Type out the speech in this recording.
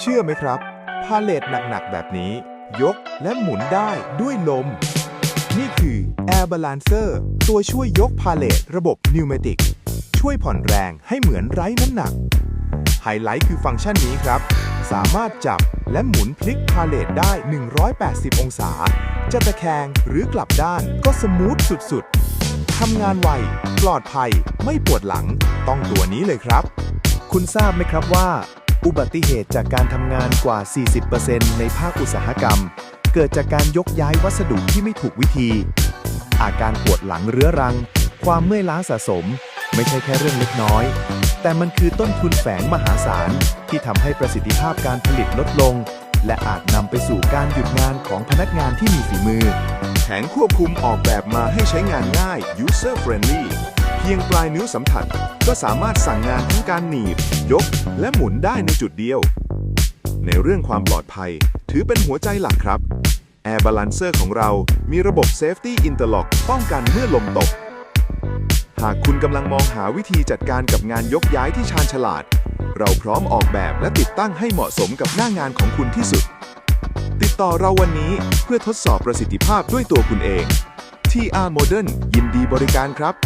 เชื่อไหมครับ พาเลทหนัก ๆ แบบนี้ ยกและหมุนได้ด้วยลม นี่คือ Air Balancer ตัวช่วยยกพาเลทระบบนิวเมติก ช่วยผ่อนแรงให้เหมือนไร้น้ำหนัก ไฮไลท์คือฟังก์ชันนี้ครับ สามารถจับและหมุนพลิกพาเลทได้ 180 องศา จะตะแคงหรือกลับด้านก็สมูทสุด ๆ ทำงานไว ปลอดภัย ไม่ปวดหลัง ต้องตัวนี้เลยครับ คุณทราบไหมครับว่า อุบัติเหตุจากการทำงานกว่า 40%ในภาคอุตสาหกรรม เกิดจากการยกย้ายวัสดุที่ไม่ถูกวิธี อาการปวดหลังเรื้อรัง ความเมื่อยล้าสะสม ไม่ใช่แค่เรื่องเล็กน้อย แต่มันคือต้นทุนแฝงมหาศาล ที่ทำให้ประสิทธิภาพการผลิตลดลง และอาจนำไปสู่การหยุดงานของพนักงานที่มีฝีมือ แผงควบคุมออกแบบมาให้ใช้งานง่าย user friendly พียงปลายนิ้วสัมผัส ก็สามารถสั่งงานทั้งการหนีบ ยก และหมุนได้ในจุดเดียว ในเรื่องความปลอดภัย ถือเป็นหัวใจหลักครับ Air Balancer ของเรามีระบบ Safety Interlock ป้องกันเมื่อลมตก หากคุณกำลังมองหาวิธีจัดการกับงานยกย้ายที่ชาญฉลาด เราพร้อมออกแบบและติดตั้งให้เหมาะสมกับหน้างานของคุณที่สุด ติดต่อเราวันนี้เพื่อทดสอบประสิทธิภาพด้วยตัวคุณเอง TR Modern ยินดีบริการครับ